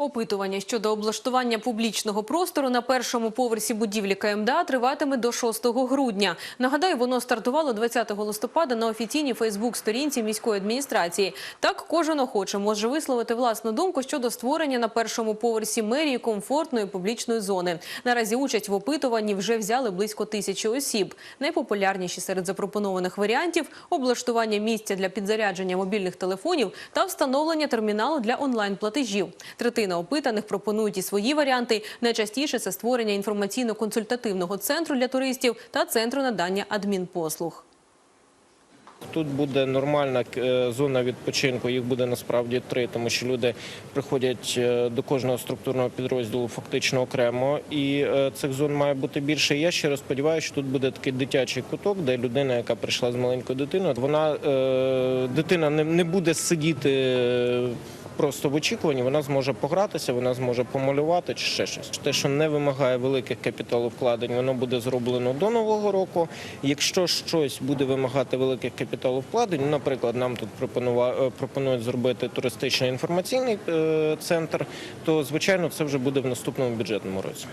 Опитування щодо облаштування публічного простору на першому поверсі будівлі КМДА триватиме до 6 грудня. Нагадаю, воно стартувало 20 листопада на офіційній Фейсбук-сторінці міської адміністрації. Так, кожен охоче може висловити власну думку щодо створення на першому поверсі мерії комфортної публічної зони. Наразі участь в опитуванні вже взяли близько тисячі осіб. Найпопулярніші серед запропонованих варіантів – облаштування місця для підзарядження мобільних телефонів та встановлення терміналу для онлайн-платежів. Третина опитаних пропонують і свої варіанти. Найчастіше це створення інформаційно-консультативного центру для туристів та центру надання адмінпослуг. Тут буде нормальна е, зона відпочинку. Їх буде насправді три, тому що люди приходять е, до кожного структурного підрозділу фактично окремо, і е, цих зон має бути більше. Я щиро сподіваюся, що тут буде такий дитячий куток, де людина, яка прийшла з маленькою дитиною, вона дитина не, буде сидіти. Просто в очікуванні вона зможе погратися, вона зможе помалювати чи ще щось. Те, що не вимагає великих капіталовкладень, воно буде зроблено до нового року. Якщо щось буде вимагати великих капіталовкладень, ну, наприклад, нам тут е, пропонують зробити туристичний інформаційний е, центр, то звичайно це вже буде в наступному бюджетному році.